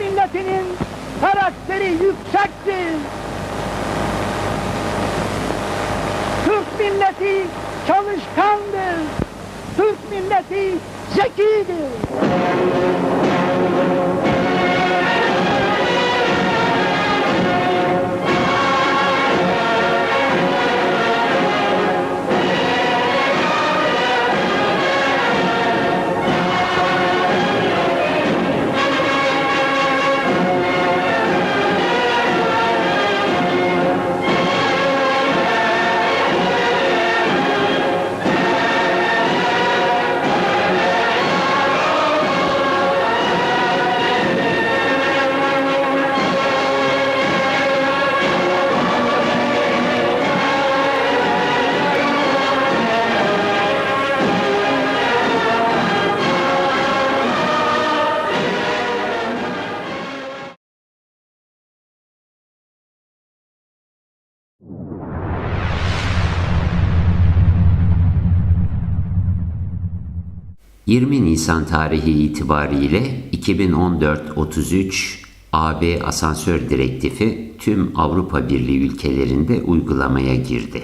milletinin karakteri yüksektir. Türk milleti çalışkandır. Türk milleti zekidir. – 20 Nisan tarihi itibariyle 2014-33 AB asansör direktifi tüm Avrupa Birliği ülkelerinde uygulamaya girdi.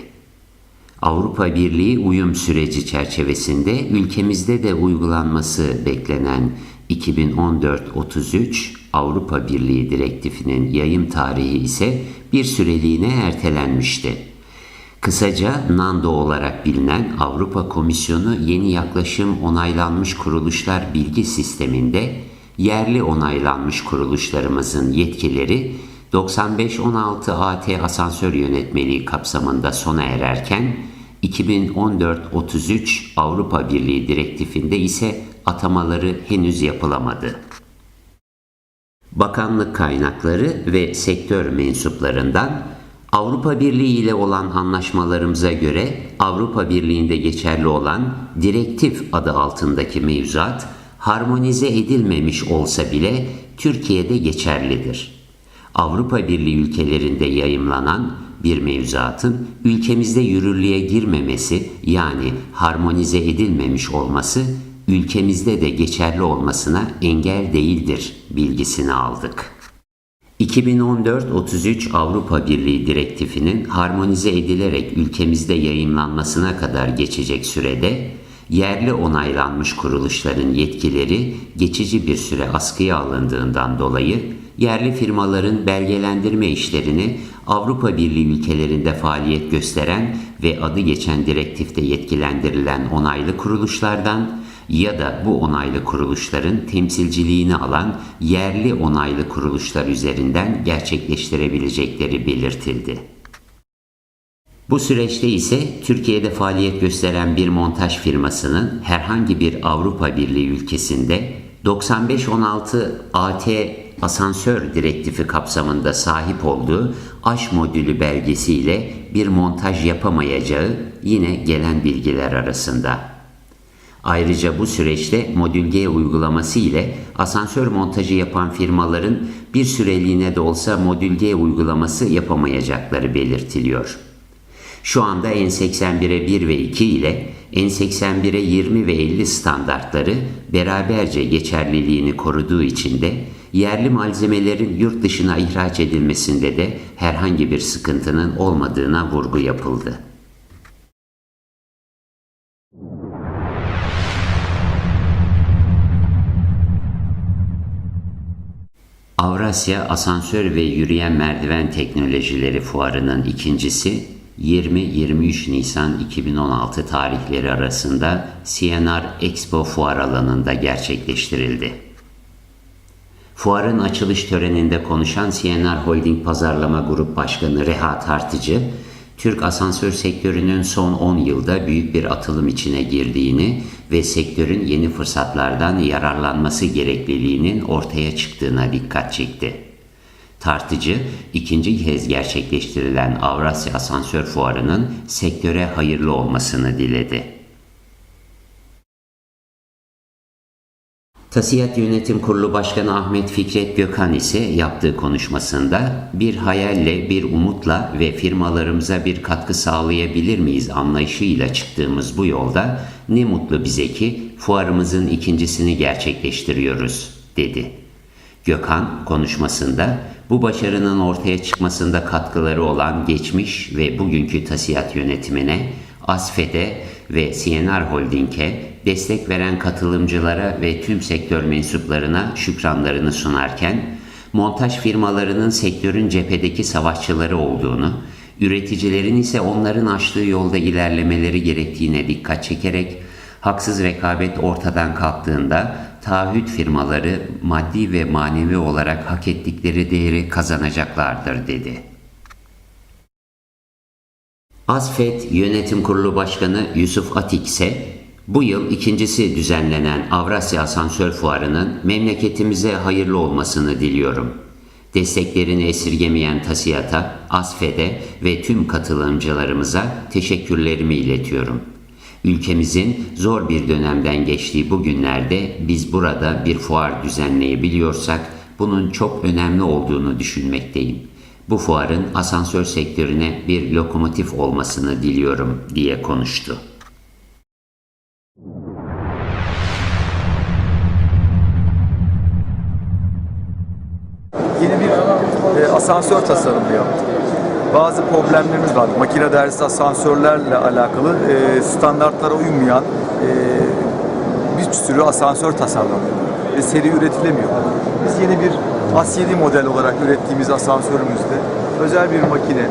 Avrupa Birliği uyum süreci çerçevesinde ülkemizde de uygulanması beklenen 2014-33 Avrupa Birliği direktifinin yayım tarihi ise bir süreliğine ertelenmişti. Kısaca NANDO olarak bilinen Avrupa Komisyonu yeni yaklaşım onaylanmış kuruluşlar bilgi sisteminde yerli onaylanmış kuruluşlarımızın yetkileri 9516 AT asansör yönetmeliği kapsamında sona ererken 2014-33 Avrupa Birliği direktifinde ise atamaları henüz yapılamadı. Bakanlık kaynakları ve sektör mensuplarından Avrupa Birliği ile olan anlaşmalarımıza göre Avrupa Birliği'nde geçerli olan direktif adı altındaki mevzuat harmonize edilmemiş olsa bile Türkiye'de geçerlidir. Avrupa Birliği ülkelerinde yayımlanan bir mevzuatın ülkemizde yürürlüğe girmemesi yani harmonize edilmemiş olması ülkemizde de geçerli olmasına engel değildir bilgisini aldık. 2014-33 Avrupa Birliği direktifinin harmonize edilerek ülkemizde yayımlanmasına kadar geçecek sürede yerli onaylanmış kuruluşların yetkileri geçici bir süre askıya alındığından dolayı yerli firmaların belgelendirme işlerini Avrupa Birliği ülkelerinde faaliyet gösteren ve adı geçen direktifte yetkilendirilen onaylı kuruluşlardan ya da bu onaylı kuruluşların temsilciliğini alan yerli onaylı kuruluşlar üzerinden gerçekleştirebilecekleri belirtildi. Bu süreçte ise Türkiye'de faaliyet gösteren bir montaj firmasının herhangi bir Avrupa Birliği ülkesinde 9516 AT asansör direktifi kapsamında sahip olduğu aş modülü belgesiyle bir montaj yapamayacağı yine gelen bilgiler arasında. Ayrıca bu süreçte Modül G uygulaması ile asansör montajı yapan firmaların bir süreliğine de olsa Modül G uygulaması yapamayacakları belirtiliyor. Şu anda N81'e 1 ve 2 ile N81'e 20 ve 50 standartları beraberce geçerliliğini koruduğu için de yerli malzemelerin yurt dışına ihraç edilmesinde de herhangi bir sıkıntının olmadığına vurgu yapıldı. Avrasya Asansör ve Yürüyen Merdiven Teknolojileri Fuarı'nın ikincisi 20-23 Nisan 2016 tarihleri arasında CNR Expo fuar alanında gerçekleştirildi. Fuarın açılış töreninde konuşan CNR Holding Pazarlama Grup Başkanı Reha Tartıcı, Türk asansör sektörünün son 10 yılda büyük bir atılım içine girdiğini ve sektörün yeni fırsatlardan yararlanması gerekliliğinin ortaya çıktığına dikkat çekti. Tartıcı, ikinci kez gerçekleştirilen Avrasya Asansör Fuarı'nın sektöre hayırlı olmasını diledi. Tasiyat Yönetim Kurulu Başkanı Ahmet Fikret Gökhan ise yaptığı konuşmasında bir hayalle, bir umutla ve firmalarımıza bir katkı sağlayabilir miyiz anlayışıyla çıktığımız bu yolda ne mutlu bize ki fuarımızın ikincisini gerçekleştiriyoruz, dedi. Gökhan konuşmasında bu başarının ortaya çıkmasında katkıları olan geçmiş ve bugünkü TASİAD yönetimine, ASFED'e ve CNR Holding'e destek veren katılımcılara ve tüm sektör mensuplarına şükranlarını sunarken, montaj firmalarının sektörün cephedeki savaşçıları olduğunu, üreticilerin ise onların açtığı yolda ilerlemeleri gerektiğine dikkat çekerek, haksız rekabet ortadan kalktığında taahhüt firmaları maddi ve manevi olarak hak ettikleri değeri kazanacaklardır dedi. Asfet Yönetim Kurulu Başkanı Yusuf Atik ise bu yıl ikincisi düzenlenen Avrasya Asansör Fuarı'nın memleketimize hayırlı olmasını diliyorum. Desteklerini esirgemeyen TASİAD'a, ASFED'e ve tüm katılımcılarımıza teşekkürlerimi iletiyorum. Ülkemizin zor bir dönemden geçtiği bu günlerde biz burada bir fuar düzenleyebiliyorsak bunun çok önemli olduğunu düşünmekteyim. Bu fuarın asansör sektörüne bir lokomotif olmasını diliyorum diye konuştu. Asansör tasarımı yaptık. Bazı problemlerimiz var. Makine dersi asansörlerle alakalı e, standartlara uymayan e, bir sürü asansör tasarlanıyor ve seri üretilemiyor. Biz yeni bir A7 model olarak ürettiğimiz asansörümüzde özel bir makine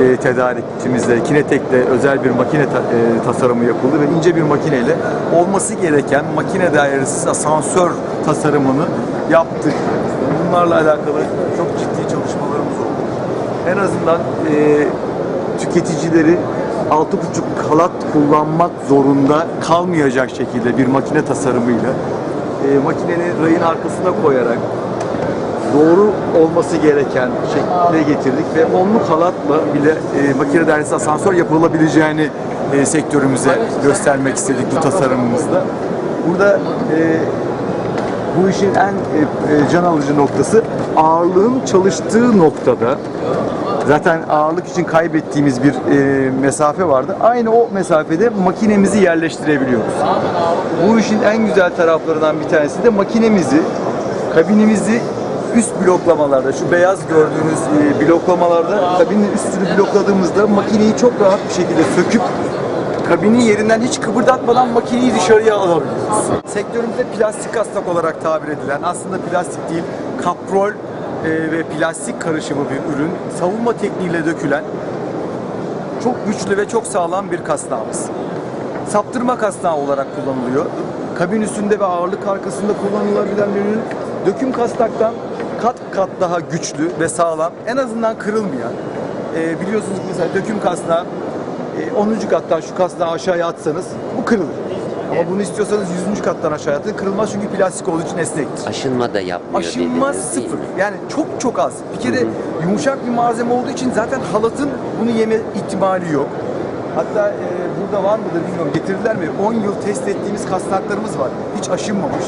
e, tedarikçimizle, Kinetek'le özel bir makine ta- e, tasarımı yapıldı ve ince bir makineyle olması gereken makine dairesiz asansör tasarımını yaptık. Bunlarla alakalı çok ciddi. En azından e, tüketicileri 6,5 kalat kullanmak zorunda kalmayacak şekilde bir makine tasarımıyla e, makinenin rayın arkasına koyarak doğru olması gereken şekle getirdik ve onlu halatla bile e, makine dairesi asansör yapılabileceğini e, sektörümüze göstermek istedik bu tasarımımızda. Burada e, bu işin en e, e, can alıcı noktası ağırlığın çalıştığı noktada zaten ağırlık için kaybettiğimiz bir e, mesafe vardı. Aynı o mesafede makinemizi yerleştirebiliyoruz. Bu işin en güzel taraflarından bir tanesi de makinemizi, kabinimizi üst bloklamalarda, şu beyaz gördüğünüz bloklamalarda kabinin üstünü blokladığımızda makineyi çok rahat bir şekilde söküp kabinin yerinden hiç kıpırdatmadan makineyi dışarıya alabiliyoruz. Sektörümüzde plastik kasnak olarak tabir edilen aslında plastik değil kaprol e, ve plastik karışımı bir ürün savunma tekniğiyle dökülen çok güçlü ve çok sağlam bir kasnağımız. Saptırma kasnağı olarak kullanılıyor. Kabin üstünde ve ağırlık arkasında kullanılabilen bir ürün. Döküm kasnaktan kat kat daha güçlü ve sağlam. En azından kırılmayan. Ee, biliyorsunuz mesela döküm kasnağı e, 10. kattan şu kasnağı aşağıya atsanız bu kırılır. Ama bunu istiyorsanız 100. kattan aşağıya atın. Kırılmaz çünkü plastik olduğu için esnektir. Aşınma da yapmıyor Aşınma dediniz değil sıfır. mi? Yani çok çok az. Bir kere yumuşak bir malzeme olduğu için zaten halatın bunu yeme ihtimali yok. Hatta e, burada var mıdır bilmiyorum getirdiler mi? 10 yıl test ettiğimiz kasnaklarımız var. Hiç aşınmamış.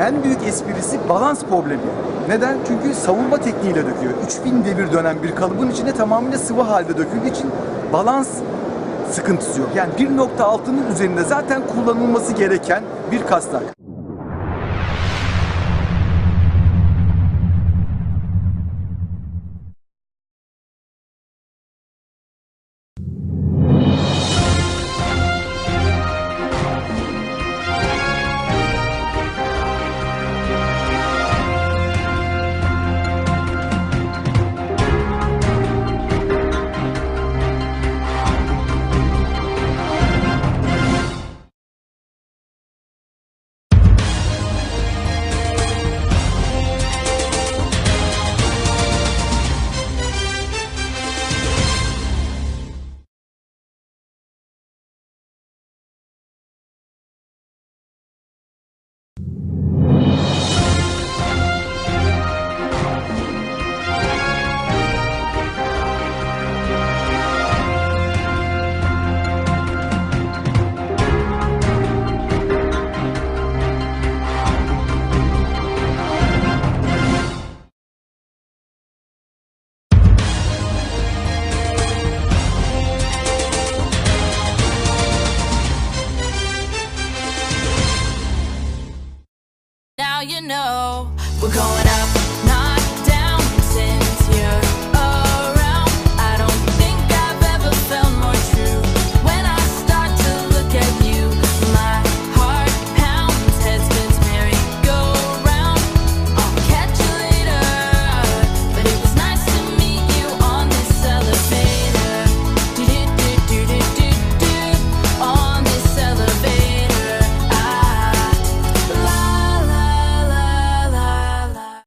En büyük esprisi balans problemi. Neden? Çünkü savunma tekniğiyle döküyor. 3000 devir dönen bir kalıbın içine tamamıyla sıvı halde döküldüğü için balans sıkıntısı yok. Yani 1.6'nın üzerinde zaten kullanılması gereken bir kasnak.